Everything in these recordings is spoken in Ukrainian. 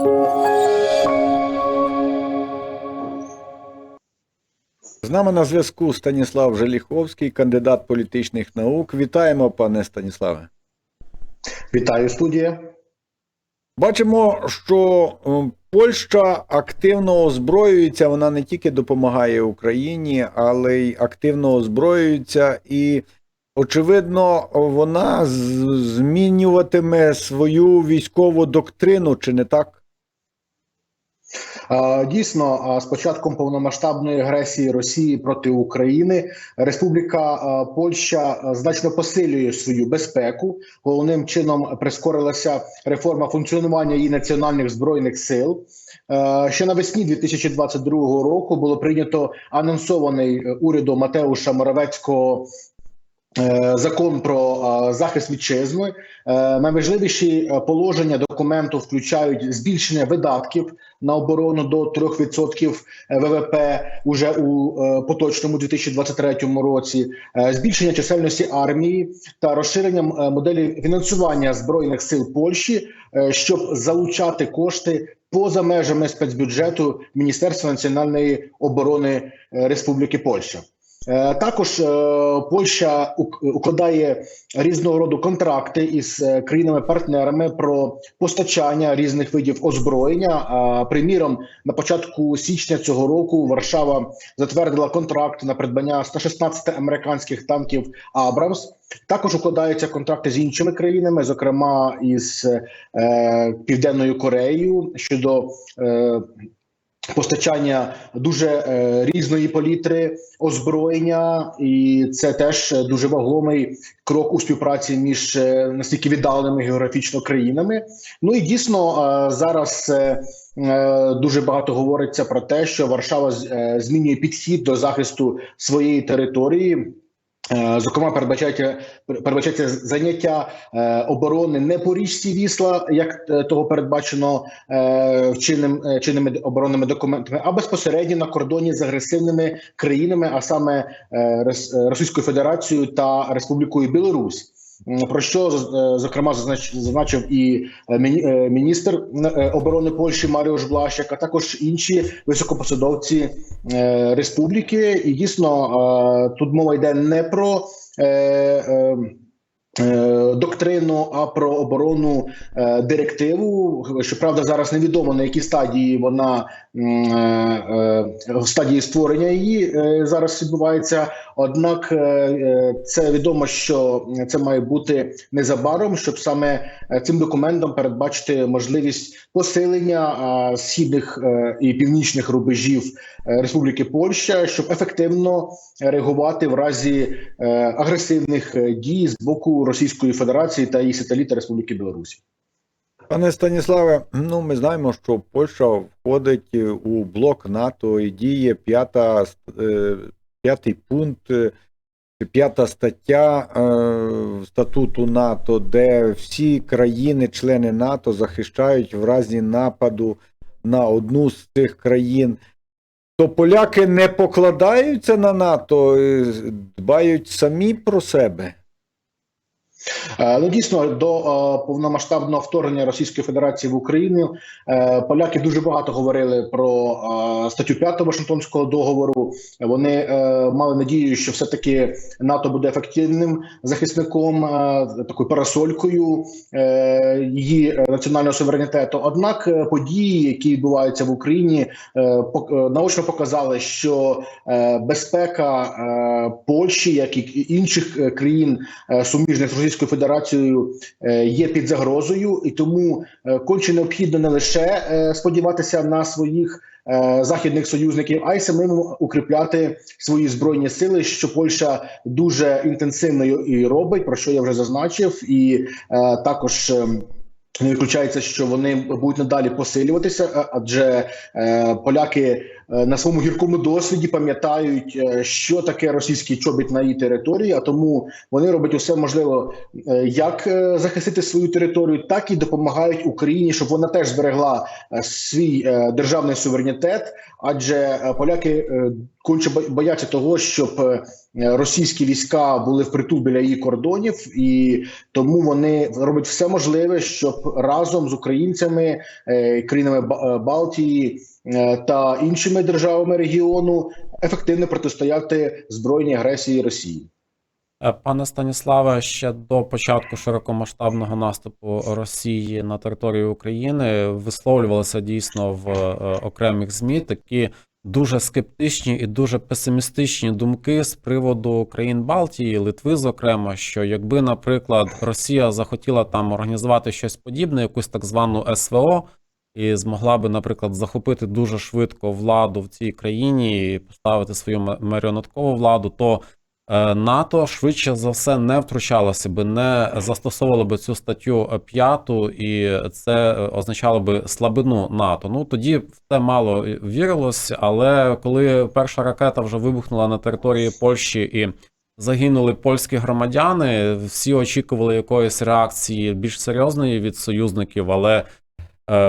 З нами на зв'язку Станіслав Желіховський, кандидат політичних наук. Вітаємо, пане Станіславе. Вітаю студія. Бачимо, що е, Польща активно озброюється. Вона не тільки допомагає Україні, але й активно озброюється, і очевидно, вона змінюватиме свою військову доктрину, чи не так? Дійсно, з початком повномасштабної агресії Росії проти України Республіка Польща значно посилює свою безпеку. Головним чином прискорилася реформа функціонування її національних збройних сил. Ще навесні 2022 року було прийнято анонсований е, урядом Матеуша Моравецького закон про е, захист вітчизни. Е, Найважливіші е, положення документу включають збільшення видатків на оборону до 3% ВВП уже у е, поточному 2023 році, е, збільшення чисельності армії та розширенням е, моделі фінансування збройних сил Польщі, е, щоб залучати кошти поза межами спецбюджету Міністерства національної оборони е, Республіки Польща. Е, Також е, Польща укладає різного роду контракти із е, країнами-партнерами про постачання різних видів озброєння. Приміром, на початку січня цього року Варшава затвердила контракт на придбання 116 американських танків Абрамс. Також укладаються контракти з іншими країнами, зокрема із Південною Кореєю щодо постачання дуже е, різної палітри озброєння, і це теж е, дуже вагомий крок у співпраці між е, настільки віддаленими географічно країнами. Ну і дійсно е, зараз. е, е, Дуже багато говориться про те, що Варшава з- е, змінює підхід до захисту своєї території. Е, Зокрема, передбачається передбачається заняття е, оборони не по річці Вісла, як е, того передбачено чинним чинними оборонними документами, а безпосередньо на кордоні з агресивними країнами, а саме Російською Федерацією та Республікою Білорусь. М, Про що е, зокрема зазнач- зазначив і е, е, міністр оборони Польщі Маріуш Блащак, а також інші високопосадовці республіки. І дійсно тут мова йде не про доктрину, а про оборонну е, директиву. Щоправда, зараз невідомо на якій стадії вона в стадії створення її е, зараз відбувається. Однак е, е, це відомо, що це має бути незабаром, щоб саме е, цим документом передбачити можливість посилення е, східних е, і північних рубежів е, Республіки Польща, щоб ефективно реагувати в разі е, агресивних е, дій з боку Російської Федерації та її сателіта Республіки Білорусі. Пане Станіславе, ну ми знаємо, що Польща входить у блок НАТО і діє п'ята, е, п'ятий пункт, е, п'ята стаття е, статуту НАТО, де всі країни-члени НАТО захищають в разі нападу на одну з цих країн. То поляки не покладаються на НАТО, дбають самі про себе. Е, Ну дійсно до е, повномасштабного вторгнення Російської Федерації в Україну е, поляки дуже багато говорили про статтю 5 Вашингтонського договору. Вони мали надію, що все таки НАТО буде ефективним захисником, такою парасолькою її національного суверенітету. Однак події, які відбуваються в Україні, наочно показали, що безпека Польщі, як і інших країн суміжних з Російською Федерацією е, є під загрозою, і тому е, конче необхідно не лише е, сподіватися на своїх західних союзників, а й самим укріпляти свої збройні сили, що Польща дуже інтенсивно і робить, про що я вже зазначив, і також. Не виключається, що вони будуть надалі посилюватися, адже е, поляки на своєму гіркому досвіді пам'ятають, е, що таке російський чобіт на її території, а тому вони роблять усе можливе, е, як е, захистити свою територію, так і допомагають Україні, щоб вона теж зберегла е, свій е, державний суверенітет. Адже е, поляки е, конче бояться того, щоб е, російські війська були впритул біля її кордонів, і тому вони роблять все можливе, щоб разом з українцями, е, країнами е, Балтії е, та іншими державами регіону ефективно протистояти збройній агресії Росії. Е, Пане Станіславе, ще до початку широкомасштабного наступу Росії на територію України висловлювалися дійсно в е, окремих ЗМІ такі дуже скептичні і дуже песимістичні думки з приводу країн Балтії, Литви, зокрема, що якби, наприклад, Росія захотіла там організувати щось подібне, якусь так звану СВО, і змогла би, наприклад, захопити дуже швидко владу в цій країні і поставити свою ма- маріонеткову владу, то е, НАТО швидше за все не втручалося би, не застосовувало би цю статтю 5, і це е, означало би слабину НАТО. Ну тоді в це мало вірилось, але коли перша ракета вже вибухнула на території Польщі і загинули польські громадяни, всі очікували якоїсь реакції більш серйозної від союзників, але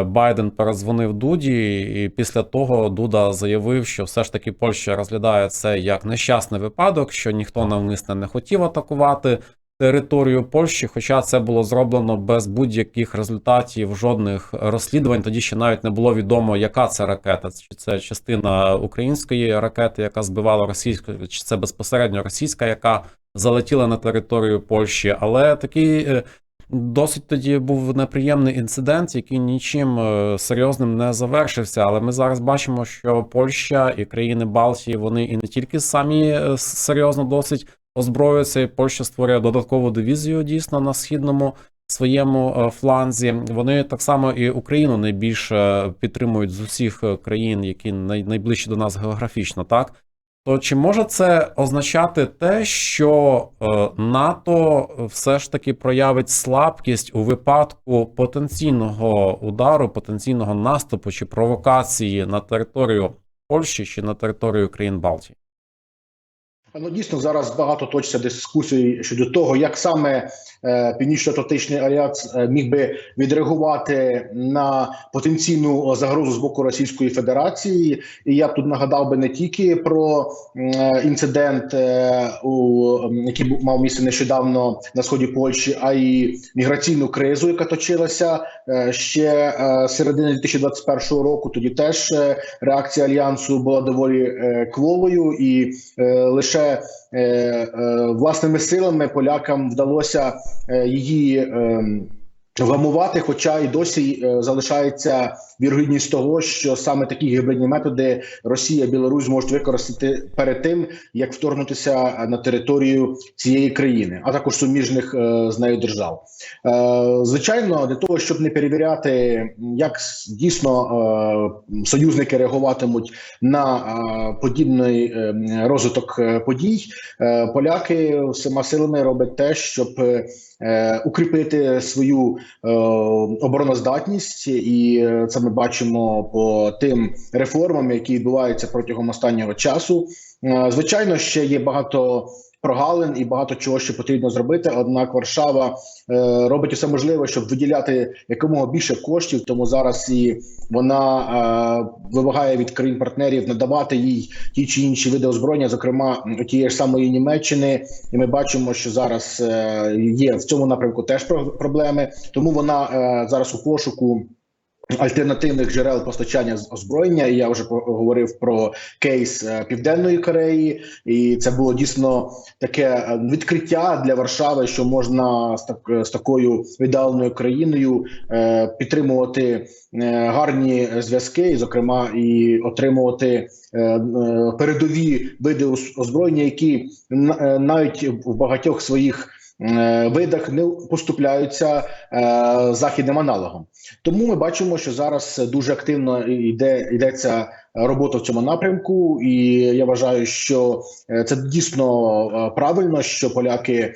Байден перезвонив Дуді, і після того Дуда заявив, що все ж таки Польща розглядає це як нещасний випадок, що ніхто навмисне не хотів атакувати територію Польщі, хоча це було зроблено без будь-яких результатів, жодних розслідувань. Тоді ще навіть не було відомо, яка це ракета, чи це частина української ракети, яка збивала російську, чи це безпосередньо російська, яка залетіла на територію Польщі. Але такий е, Досить тоді був неприємний інцидент, який нічим е, серйозним не завершився. Але ми зараз бачимо, що Польща і країни Балтії вони і не тільки самі е, серйозно досить озброюються, і Польща створює додаткову дивізію дійсно на східному своєму е, фланзі. Вони так само і Україну найбільше підтримують з усіх країн, які най- найближчі до нас географічно, так. То чи може це означати те, що е, НАТО все ж таки проявить слабкість у випадку потенційного удару, потенційного наступу чи провокації на територію Польщі чи на територію країн Балтії? Ну дійсно зараз багато точиться дискусій щодо того, як саме Північно-Атлантичний альянс е, міг би відреагувати на потенційну загрозу з боку Російської Федерації. І я б тут нагадав би не тільки про е, інцидент, е, який мав місце нещодавно на сході Польщі, а й міграційну кризу, яка точилася е, ще е, середини 2021 року. Тоді теж е, реакція альянсу була доволі е, кволою, і е, лише е, е, власними силами полякам вдалося е, її. Вгамувати, хоча і досі е, залишається вірогідність того, що саме такі гібридні методи Росія Білорусь зможуть використати перед тим, як вторгнутися на територію цієї країни, а також суміжних е, з нею держав. Е, звичайно, для того, щоб не перевіряти, як дійсно союзники реагуватимуть на подібний розвиток подій, поляки всіма силами роблять те, щоб укріпити свою обороноздатність, і е, це ми бачимо по тим реформам, які відбуваються протягом останнього часу. Е, Звичайно, ще є багато прогалин і багато чого ще потрібно зробити. Однак Варшава е, робить усе можливе, щоб виділяти якомога більше коштів. Тому зараз і вона е, вимагає від країн партнерів надавати їй ті чи інші види озброєння, зокрема тієї ж самої Німеччини. І ми бачимо, що зараз е, є в цьому напрямку теж про- проблеми. Тому вона е, зараз у пошуку. Альтернативних джерел постачання озброєння, і я вже говорив про кейс е, Південної Кореї, і це було дійсно таке е, відкриття для Варшави, що можна з так з такою віддаленою країною е, підтримувати гарні зв'язки, і, зокрема, і отримувати передові види озброєння, які навіть в багатьох своїх видах не поступляються е, західним аналогом. Тому ми бачимо, що зараз дуже активно йде йдеться робота в цьому напрямку, і я вважаю, що е, це дійсно е, правильно, що поляки е,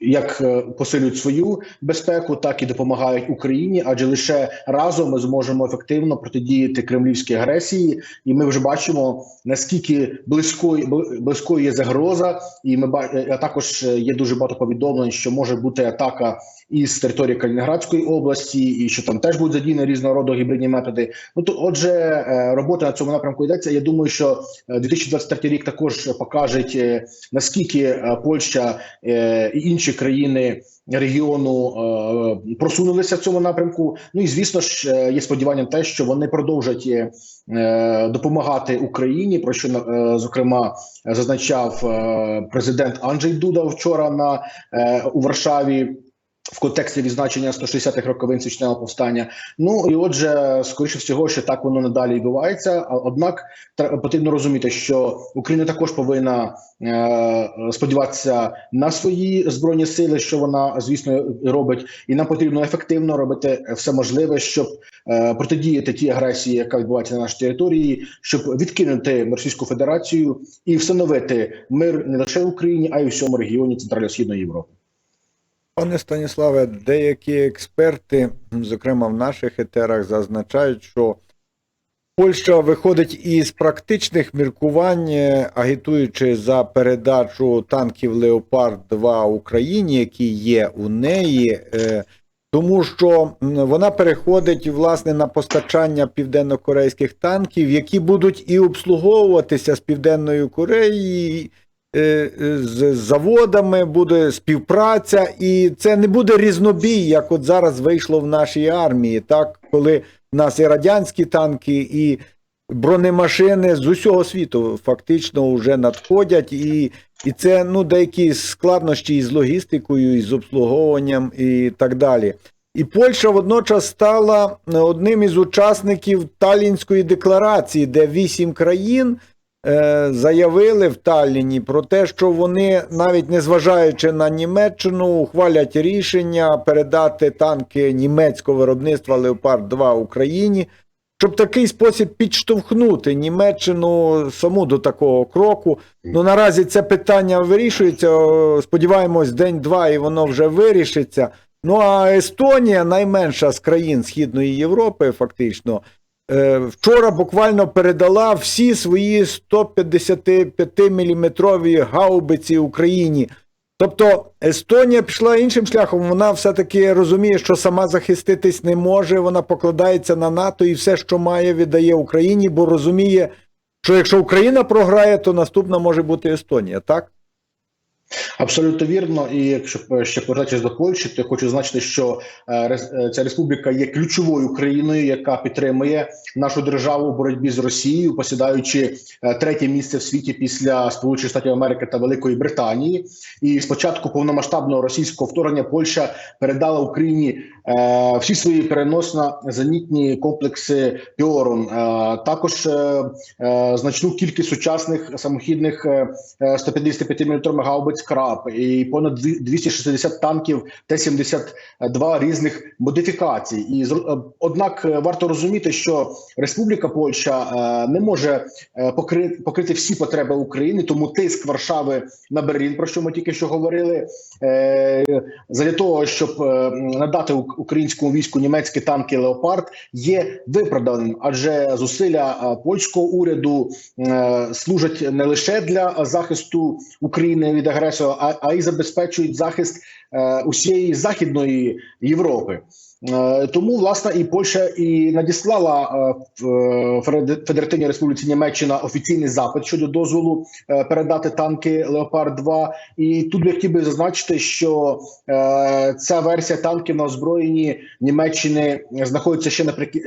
як е, посилюють свою безпеку, так і допомагають Україні, адже лише разом ми зможемо ефективно протидіяти кремлівській агресії, і ми вже бачимо наскільки близькою бли- близькою є загроза, і ми ба- а також є дуже багато повідомлень, що може бути атака із території Калінінградської області, і що там теж будуть задіяні різного роду гібридні методи. Ну то, отже, е, робота на цьому напрямку йдеться. Я думаю, що е, 2023 рік також покаже, е, наскільки е, Польща е, і інші країни регіону е, просунулися в цьому напрямку. Ну і звісно ж е, є сподівання те, що вони продовжать е, е, допомагати Україні. Про що е, зокрема зазначав е, президент Анджей Дуда вчора на е, у Варшаві. В контексті відзначення 160-х роковин свічного повстання. Ну і отже, скоріше всього, що так воно надалі відбувається. Однак тр- потрібно розуміти, що Україна також повинна е, сподіватися на свої збройні сили, що вона звісно робить, і нам потрібно ефективно робити все можливе, щоб е, протидіяти тій агресії, яка відбувається на нашій території, щоб відкинути Російську Федерацію і встановити мир не лише в Україні, а й у всьому регіоні Центрально-Східної Європи. Пане Станіславе, деякі експерти, зокрема в наших етерах, зазначають, що Польща виходить із практичних міркувань, е, агітуючи за передачу танків Леопард 2 Україні, які є у неї, е, тому що вона переходить власне на постачання південно-корейських танків, які будуть і обслуговуватися з Південною Кореєю. Е, е, З заводами буде співпраця, і це не буде різнобій, як от зараз вийшло в нашій армії, так коли в нас і радянські танки, і бронемашини з усього світу фактично вже надходять, і, і це ну, деякі складнощі із логістикою, і з обслуговуванням і так далі. І Польща водночас стала одним із учасників Талінської декларації, де вісім країн е, заявили в Талліні про те, що вони, навіть незважаючи на Німеччину, ухвалять рішення передати танки німецького виробництва Леопард 2 Україні, щоб такий спосіб підштовхнути Німеччину саму до такого кроку. Ну наразі це питання вирішується. Сподіваємось, день-два і воно вже вирішиться. Ну а Естонія, найменша з країн Східної Європи, фактично, е, вчора буквально передала всі свої 155-мм гаубиці Україні. Тобто Естонія пішла іншим шляхом. Вона все-таки розуміє, що сама захиститись не може. Вона покладається на НАТО і все, що має, віддає Україні, бо розуміє, що якщо Україна програє, то наступна може бути Естонія, так? Абсолютно вірно. І якщо е, ще повертатись до Польщі, то я хочу зазначити, що е, е, ця республіка є ключовою країною, яка підтримує нашу державу в боротьбі з Росією, посідаючи третє місце в світі після Сполучених Штатів Америки та Великої Британії. І спочатку повномасштабного російського вторгнення Польща передала Україні всі свої переносно-зенітні комплекси Піорун, е, також е, е, значну кількість сучасних самохідних е, е, 155 мм гаубиць краб і понад дві- 260 танків Т-72 різних модифікацій. І е, однак е, варто розуміти, що Республіка Польща е, не може е, покрити всі потреби України, тому тиск Варшави на Берлін, про що ми тільки що говорили, е, задля того, щоб е, надати українському війську німецькі танки Леопард, є виправданим, адже зусилля е, польського уряду е, служать не лише для захисту України від агресора, а, й забезпечують захист е, усієї західної Європи. Е, Тому власне і Польща і надіслала е, е, Феде- Федеративній Республіці Німеччина офіційний запит щодо дозволу передати танки Леопард 2 І тут я хотів би зазначити, що ця версія танків на озброєнні Німеччини знаходиться ще наприк...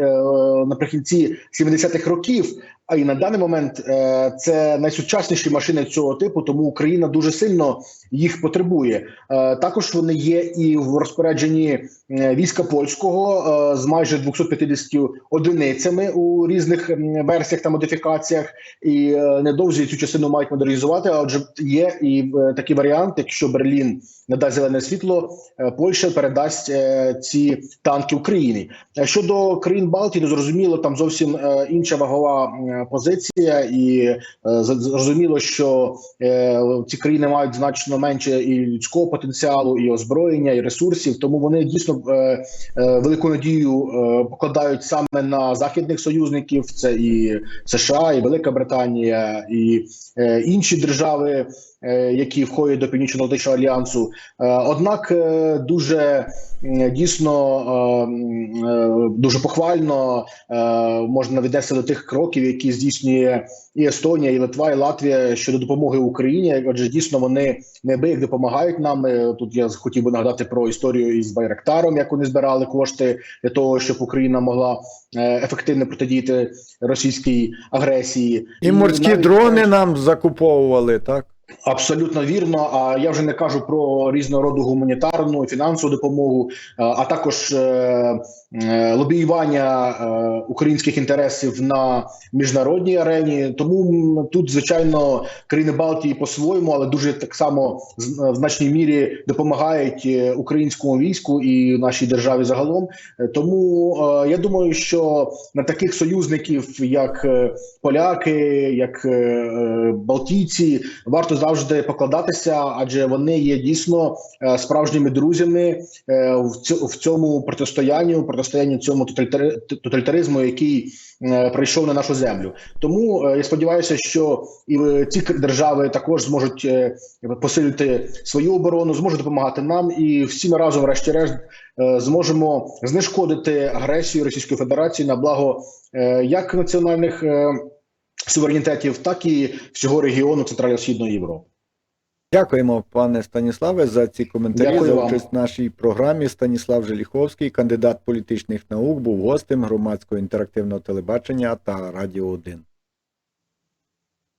наприкінці 70-х років. А і на даний момент е, це найсучасніші машини цього типу, тому Україна дуже сильно їх потребує. Е, також вони є і в розпорядженні е, війська польського з майже 250 одиницями у різних версіях та модифікаціях. І недовзі цю частину мають модернізувати. А отже, є і такий варіант, якщо Берлін надасть зелене світло, е, Польща передасть е, ці танки Україні. Е, Щодо країн Балтії, то зрозуміло, там зовсім інша вагова позиція, і зрозуміло, що ці країни мають значно менше і людського потенціалу, і озброєння, і ресурсів. Тому вони дійсно велику надію покладають саме на західних союзників. Це і США, і Велика Британія, і інші держави. Е, Які входять до північно-атлантичного альянсу, Однак е, дуже дійсно е, е, дуже похвально е, можна наведеться до тих кроків, які здійснює і Естонія, і Литва, і Латвія щодо допомоги Україні. Адже дійсно вони неабияк допомагають нам. Е, Тут я хотів би нагадати про історію із Байрактаром, як вони збирали кошти для того, щоб Україна могла е, ефективно протидіяти російській агресії. І морські навіть, дрони е, нам закуповували, так? Абсолютно вірно. А я вже не кажу про різного роду гуманітарну фінансову допомогу, а- також е, е, лобіювання е, українських інтересів на міжнародній арені. Тому тут, звичайно, країни Балтії по-своєму, але дуже так само в значній мірі допомагають українському війську і нашій державі загалом. Тому я думаю, що на таких союзників, як поляки, як балтійці, варто завжди покладатися, адже вони є дійсно е, справжніми друзями е, в цьому протистоянні, протистоянні цьому тоталітаризму, який е, прийшов на нашу землю. Тому я сподіваюся, що і ці держави також зможуть посилити свою оборону, зможуть допомагати нам, і всі ми разом, врешті-решт, зможемо знешкодити агресію Російської Федерації на благо як національних суверенітетів, так і всього регіону Центрально-Східної Європи. Дякуємо, пане Станіславе, за ці коментарі, Дякую за вам. участь в нашій програмі. Станіслав Желіховський, кандидат політичних наук, був гостем громадського інтерактивного телебачення та Радіо 1.